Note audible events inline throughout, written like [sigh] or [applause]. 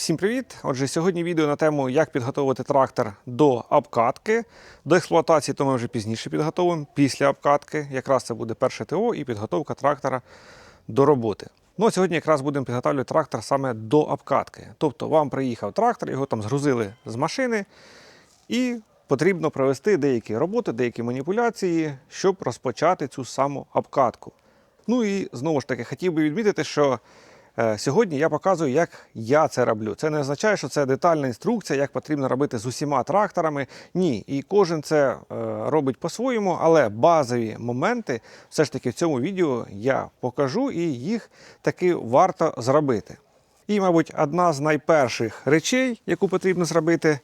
Всім привіт! Отже, сьогодні відео на тему, як підготувати трактор до обкатки. До експлуатації то ми вже пізніше підготовимо, після обкатки. Якраз це буде перше ТО і підготовка трактора до роботи. Ну, а сьогодні якраз будемо підготовлювати трактор саме до обкатки. Тобто вам приїхав трактор, його там згрузили з машини, і потрібно провести деякі роботи, деякі маніпуляції, щоб розпочати цю саму обкатку. Ну і знову ж таки хотів би відмітити, що сьогодні я показую, як я це роблю. Це не означає, що це детальна інструкція, як потрібно робити з усіма тракторами. Ні, і кожен це е, робить по-своєму, але базові моменти все ж таки в цьому відео я покажу, і їх таки варто зробити. І, мабуть, одна з найперших речей, яку потрібно зробити,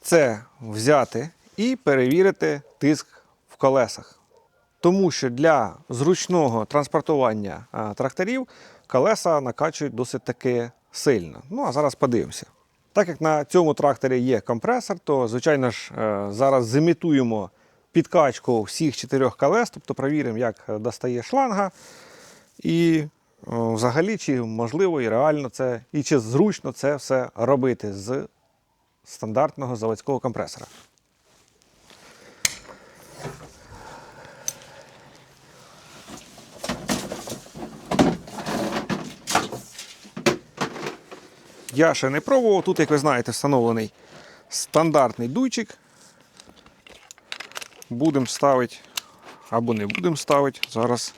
це взяти і перевірити тиск в колесах. Тому що для зручного транспортування тракторів колеса накачують досить таки сильно. Ну а зараз подивимося. Так як на цьому тракторі є компресор, то звичайно ж е, зараз зимітуємо підкачку всіх чотирьох колес, тобто перевіримо, як достає шланга. І взагалі, чи можливо і реально це, і чи зручно це все робити з стандартного заводського компресора. Я ще не пробував. Тут, як ви знаєте, встановлений стандартний дуйчик. Будемо ставити або не будемо ставити зараз.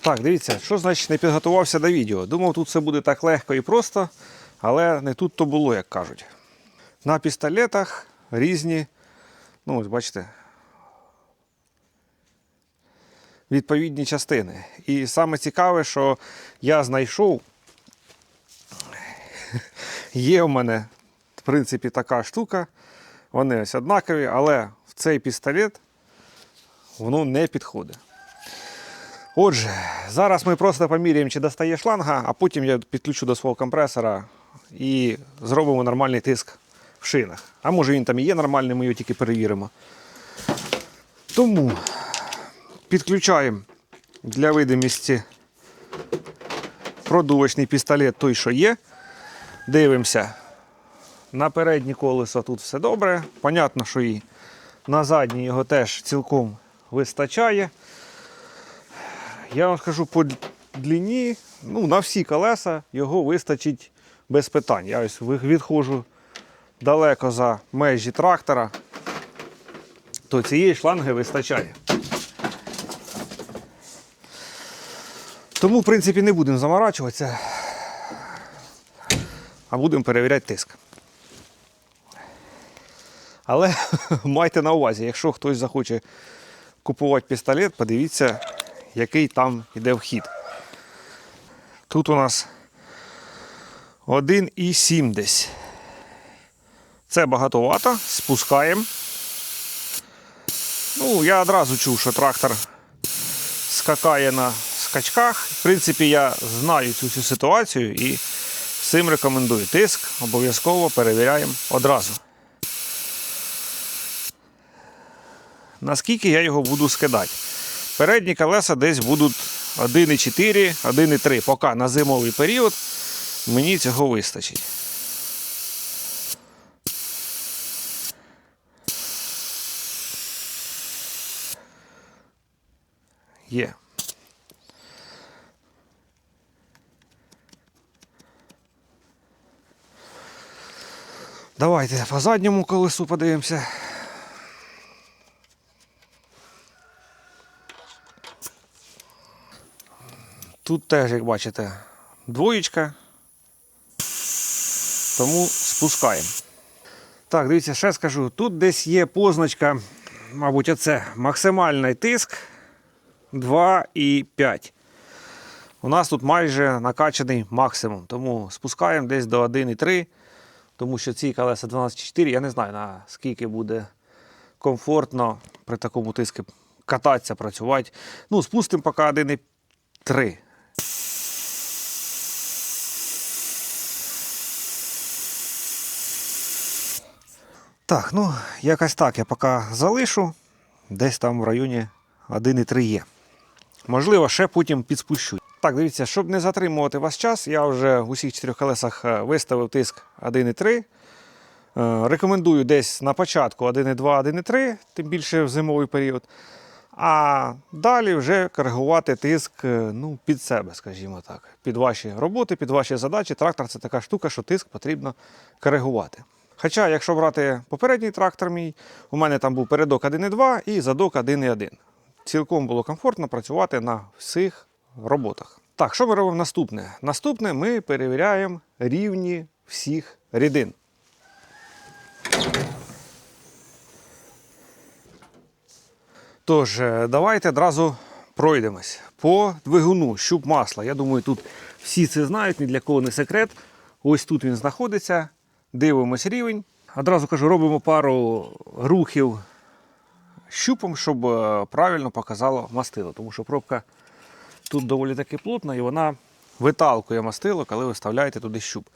Так, дивіться, що значить не підготувався до відео. Думав, тут все буде так легко і просто, але не тут то було, як кажуть. На пістолетах різні, ну, ось бачите, відповідні частини. І саме цікаве, що я знайшов Є у мене, в принципі, така штука. Вони ось однакові, але в цей пістолет воно не підходить. Отже, зараз ми просто поміряємо, чи достає шланга, а потім я підключу до свого компресора і зробимо нормальний тиск в шинах. А може він там і є нормальний, ми його тільки перевіримо. Тому підключаємо для видимості продувочний пістолет той, що є. Дивимося. На переднє колесо тут все добре. Понятно, що і на заднє його теж цілком вистачає. Я вам скажу по длині, ну, на всі колеса його вистачить без питань. Я ось відходжу далеко за межі трактора, то цієї шланги вистачає. Тому, в принципі, не будемо заморачуватися а будемо перевіряти тиск. Але [laughs] майте на увазі, якщо хтось захоче купувати пістолет, подивіться, який там йде вхід. Тут у нас 1,7 десь. Це багатовато, спускаємо. Ну, я одразу чув, що трактор скакає на скачках. В принципі, я знаю цю всю ситуацію і всім рекомендую. Тиск обов'язково перевіряємо одразу. Наскільки я його буду скидати? Передні колеса десь будуть 1,4, 1,3. Поки на зимовий період мені цього вистачить. Є. Давайте по задньому колесу подивимося. Тут теж, як бачите, двоєчка. Тому спускаємо. Так, дивіться, ще скажу. Тут десь є позначка, мабуть, оце максимальний тиск 2,5. У нас тут майже накачаний максимум, тому спускаємо десь до 1,3 тому що ці колеса 12,4, я не знаю наскільки буде комфортно при такому тиску кататися, працювати. Ну, спустимо поки 1,3. Так, ну, якось так я поки залишу. Десь там в районі 1,3 є. Можливо, ще потім підспущу. Так, дивіться, щоб не затримувати вас час, я вже в усіх чотирьох колесах е, виставив тиск 1,3. Е, Рекомендую десь на початку 1,2, 1,3, тим більше в зимовий період. А далі вже коригувати тиск е, ну, під себе, скажімо так, під ваші роботи, під ваші задачі. Трактор це така штука, що тиск потрібно коригувати. Хоча, якщо брати попередній трактор мій, у мене там був передок 1,2 і задок 1,1. Цілком було комфортно працювати на всіх роботах. Так, що ми робимо наступне? Наступне ми перевіряємо рівні всіх рідин. Тож, е, давайте одразу пройдемось по двигуну, щуп масла. Я думаю, тут всі це знають, ні для кого не секрет. Ось тут він знаходиться. Дивимось рівень. Одразу кажу, робимо пару рухів щупом, щоб е, правильно показало мастило. Тому що пробка тут доволі таки плотна і вона виталкує мастило, коли ви вставляєте туди щуп.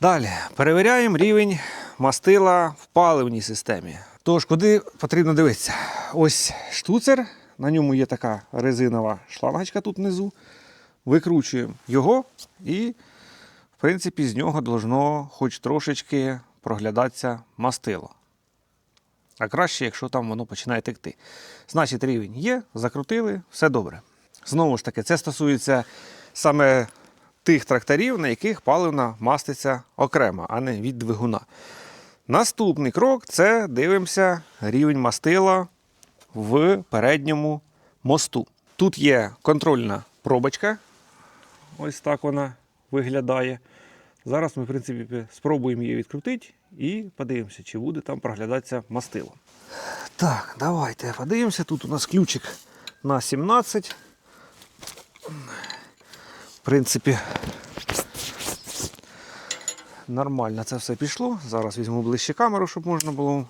Далі перевіряємо рівень мастила в паливній системі. Тож, куди потрібно дивитися? Ось штуцер, на ньому є така резинова шлангочка тут внизу. Викручуємо його і, в принципі, з нього должно хоч трошечки проглядатися мастило. А краще, якщо там воно починає текти. Значить, рівень є, закрутили, все добре. Знову ж таки, це стосується саме тих тракторів, на яких паливна маститься окремо, а не від двигуна. Наступний крок це дивимося рівень мастила в передньому мосту. Тут є контрольна пробочка. Ось так вона виглядає. Зараз ми, в принципі, спробуємо її відкрутити і подивимося, чи буде там проглядатися мастило. Так, давайте подивимося. Тут у нас ключик на 17. В принципі, нормально це все пішло. Зараз візьму ближче камеру, щоб можна було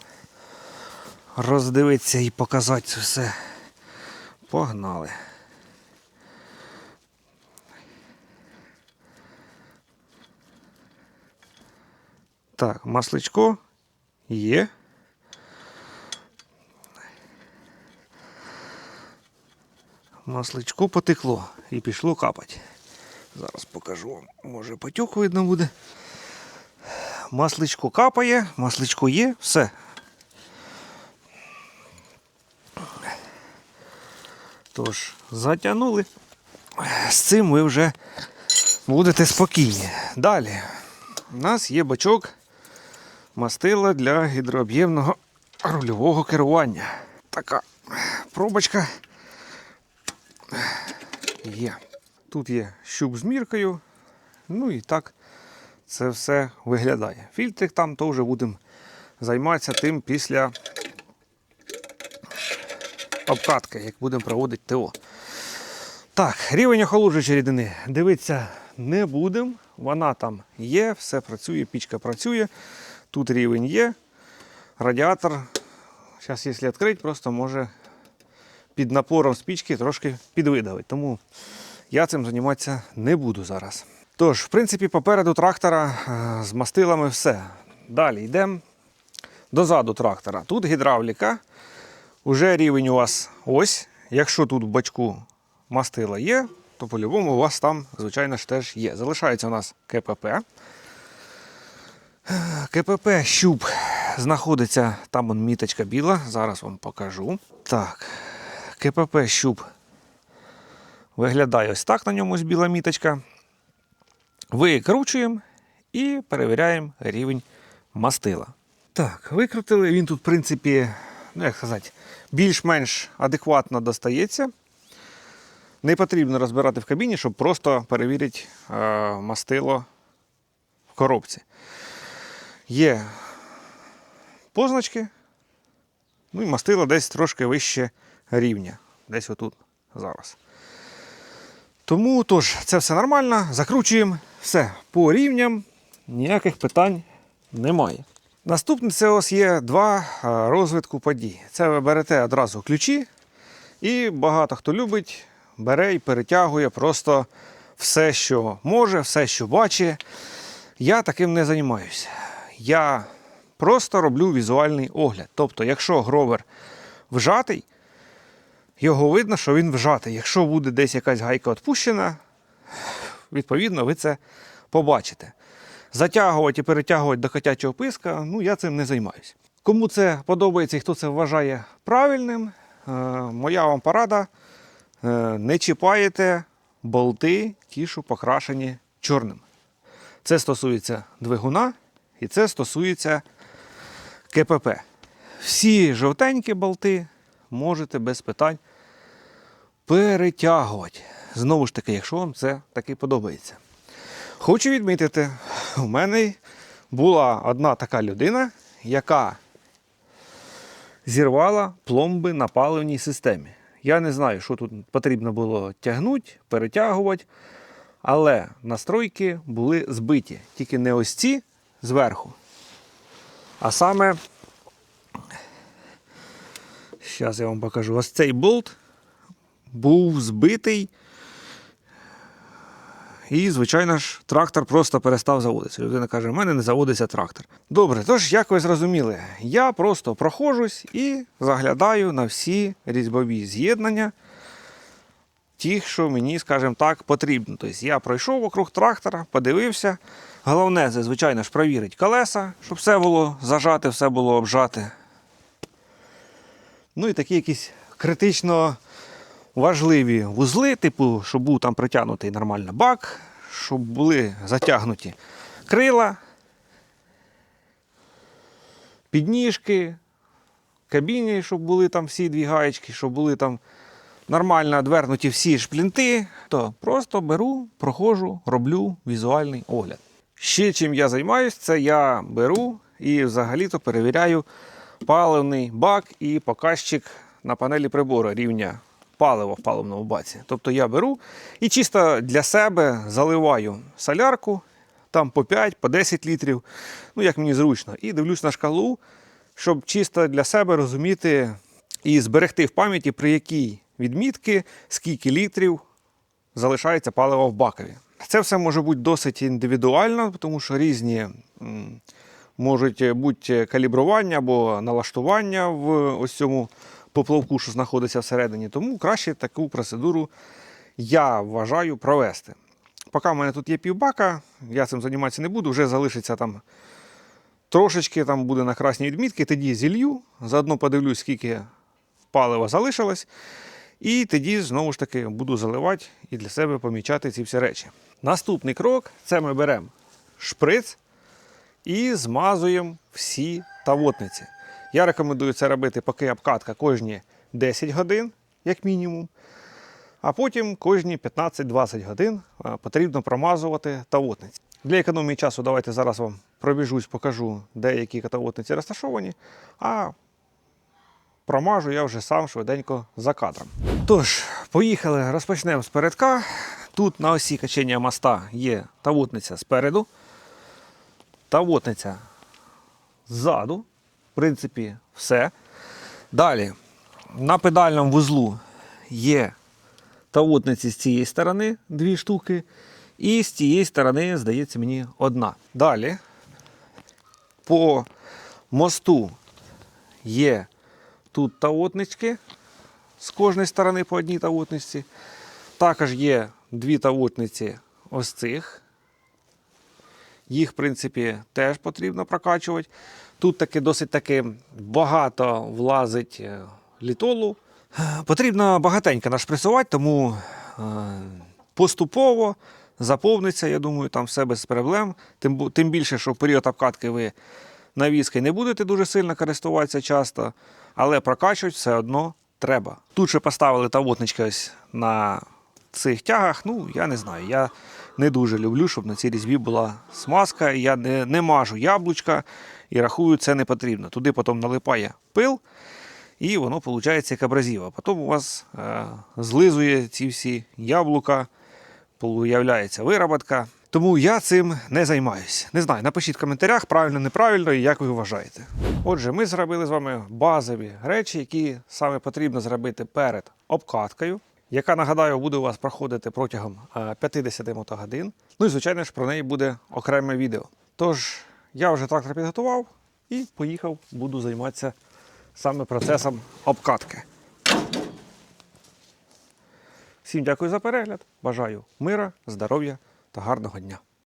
роздивитися і показати це все. Погнали. Так, масличко є. Масличко потекло і пішло капати. Зараз покажу вам. Може потік видно буде. Масличко капає, масличко є, все. Тож, затягнули. З цим ви вже будете спокійні. Далі. У нас є бачок мастила для гідрооб'ємного рульового керування. Така пробочка є. Тут є щуп з міркою. Ну і так це все виглядає. Фільтрик там вже будемо займатися тим після обкатки, як будемо проводити ТО. Так, рівень охолоджуючої рідини. Дивитися не будемо. Вона там є, все працює, пічка працює. Тут рівень є. Радіатор, зараз, якщо відкрити, просто може під напором спічки трошки підвидавить. Тому я цим займатися не буду зараз. Тож, в принципі, попереду трактора е, з мастилами все. Далі йдемо дозаду трактора. Тут гідравліка. Уже рівень у вас ось. Якщо тут в бачку мастила є, то по-любому у вас там, звичайно ж, теж є. Залишається у нас КПП. КПП щуп знаходиться, там он міточка біла, зараз вам покажу. Так, КПП щуп виглядає ось так, на ньому біла міточка. Викручуємо і перевіряємо рівень мастила. Так, викрутили. Він тут, в принципі, ну як сказати, більш-менш адекватно достається. Не потрібно розбирати в кабіні, щоб просто перевірити е, мастило в коробці. Є позначки, ну і мастило десь трошки вище рівня. Десь отут зараз. Тому тож, це все нормально, закручуємо все по рівням, ніяких питань немає. Наступне це ось є два е, розвитку подій. Це ви берете одразу ключі, і багато хто любить, бере і перетягує просто все, що може, все, що бачить. Я таким не займаюся. Я просто роблю візуальний огляд. Тобто, якщо гровер вжатий, його видно, що він вжатий. Якщо буде десь якась гайка відпущена, відповідно, ви це побачите. Затягувати і перетягувати до котячого писка, ну я цим не займаюся. Кому це подобається і хто це вважає правильним, е, моя вам порада: е, не чіпаєте болти, ті, що покрашені чорним. Це стосується двигуна і це стосується КПП. Всі жовтенькі болти можете без питань перетягувати. Знову ж таки, якщо вам це таки подобається. Хочу відмітити, у мене була одна така людина, яка зірвала пломби на паливній системі. Я не знаю, що тут потрібно було тягнути, перетягувати, але настройки були збиті. Тільки не ось ці зверху, а саме, зараз я вам покажу, ось цей болт був збитий. І, звичайно ж, трактор просто перестав заводитися. Людина каже: у мене не заводиться трактор. Добре, тож, як ви зрозуміли, я просто проходжусь і заглядаю на всі різьбові з'єднання, ті, що мені, скажімо так, потрібно. Тобто я пройшов вокруг трактора, подивився. Головне, це, звичайно ж, провірити колеса, щоб все було зажате, все було обжате. Ну і такі якісь критично важливі вузли, типу, щоб був там притягнутий нормально бак, щоб були затягнуті крила, підніжки, кабіні, щоб були там всі дві гаєчки, щоб були там нормально одвернуті всі шплінти, то просто беру, проходжу, роблю візуальний огляд. Ще чим я займаюся, це я беру і взагалі-то перевіряю паливний бак і показчик на панелі прибору рівня палива в паливному баці. Тобто я беру і чисто для себе заливаю солярку там по 5, по 10 літрів, ну як мені зручно, і дивлюсь на шкалу, щоб чисто для себе розуміти і зберегти в пам'яті, при якій відмітки, скільки літрів залишається палива в бакові. Це все може бути досить індивідуально, тому що різні можуть бути калібрування або налаштування в ось цьому поплавку, що знаходиться всередині. Тому краще таку процедуру я вважаю провести. Поки в мене тут є півбака, я цим займатися не буду, вже залишиться там трошечки, там буде на красній відмітки, тоді зілью, заодно подивлюсь, скільки палива залишилось. І тоді знову ж таки буду заливати і для себе помічати ці всі речі. Наступний крок це ми беремо шприц і змазуємо всі тавотниці. Я рекомендую це робити, поки обкатка кожні 10 годин, як мінімум. А потім кожні 15-20 годин потрібно промазувати тавотниці. Для економії часу давайте зараз вам пробіжусь, покажу, де які тавотниці розташовані. А промажу я вже сам швиденько за кадром. Тож, поїхали, розпочнемо з передка. Тут на осі качення моста є тавотниця спереду, тавотниця ззаду. Принципі, все. Далі, на педальному вузлу є тавотниці з цієї сторони, дві штуки. І з цієї сторони, здається, мені одна. Далі по мосту є тут тавотнички з кожної сторони по одній тавотниці. Також є дві тавотниці ось цих. Їх, в принципі, теж потрібно прокачувати. Тут таки досить таки багато влазить е, літолу. Потрібно багатенько нашпресувати, тому е, поступово заповниться, я думаю, там все без проблем. Тим, тим більше, що в період обкатки ви навіски не будете дуже сильно користуватися часто, але прокачувати все одно треба. Тут ще поставили тавотнички ось на цих тягах. Ну, я не знаю. Я не дуже люблю, щоб на цій різьбі була смазка. Я не, не мажу яблучка і рахую, це не потрібно. Туди потім налипає пил, і воно виходить як абразива. Потім у вас е, злизує ці всі яблука, появляється вироботка. Тому я цим не займаюся. Не знаю, напишіть в коментарях, правильно, неправильно і як ви вважаєте. Отже, ми зробили з вами базові речі, які саме потрібно зробити перед обкаткою, яка, нагадаю, буде у вас проходити протягом е, 50 мотогодин. Ну і, звичайно ж, про неї буде окреме відео. Тож, я вже трактор підготував і поїхав, буду займатися саме процесом обкатки. Всім дякую за перегляд. Бажаю мира, здоров'я та гарного дня.